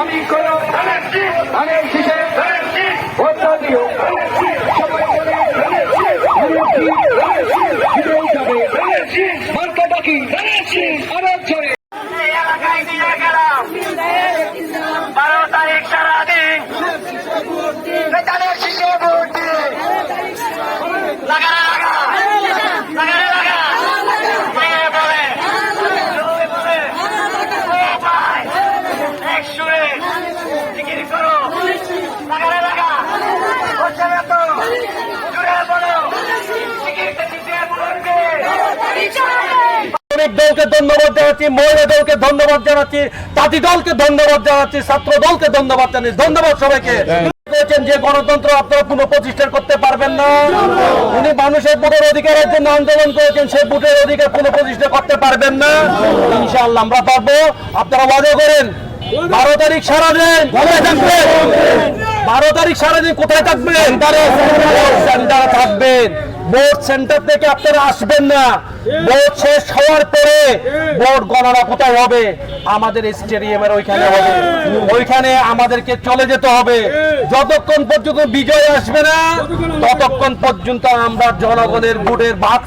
আমি কোন ধানের শীষে ভোটটা সবাই বলে যাবে মার্কাটা কি আরও জোরে এই এলাকায় দিয়ে গেলাম বারো তারিখ সারাদিন ধানের শীষে ভোট দিন লাগা লাগা লাগারে লাগা মেয়ে বলে জোরে বলে ও ভাই এক সুরে করো। লাগারে লাগা। হচ্ছে জুড়ে বলো। জিকিরটা দিতে বলবে। শ্রমিক দলকে ধন্যবাদ জানাচ্ছি মহিলা দলকে ধন্যবাদ জানাচ্ছি তাঁতি দলকে ধন্যবাদ জানাচ্ছি ছাত্র দলকে ধন্যবাদ জানাচ্ছি। ধন্যবাদ সবাইকে। বলেছেন যে গণতন্ত্র আপনারা পুনঃ প্রতিষ্ঠা করতে পারবেন না। উনি মানুষের ভোটের অধিকারের জন্য আন্দোলন করেছেন সেই ভোটের অধিকার পুনঃ প্রতিষ্ঠা করতে পারবেন না। ইনশাআল্লাহ আমরা পারব। আপনারা ওয়াদা করেন। বারো তারিখ সারাদিন কোথায় থাকবেন বারো তারিখ সারাদিন কোথায় থাকবেন সেন্টারে থাকবেন। ভোট সেন্টার থেকে আপনারা আসবেন না। ভোট শেষ হওয়ার পরে ভোট গণনা কোথায় হবে? আমাদের স্টেডিয়ামের ওইখানে হবে। ওইখানে আমাদেরকে চলে যেতে হবে। যতক্ষণ পর্যন্ত বিজয় আসবে না ততক্ষণ পর্যন্ত আমরা জনগণের ভোটের ভাগ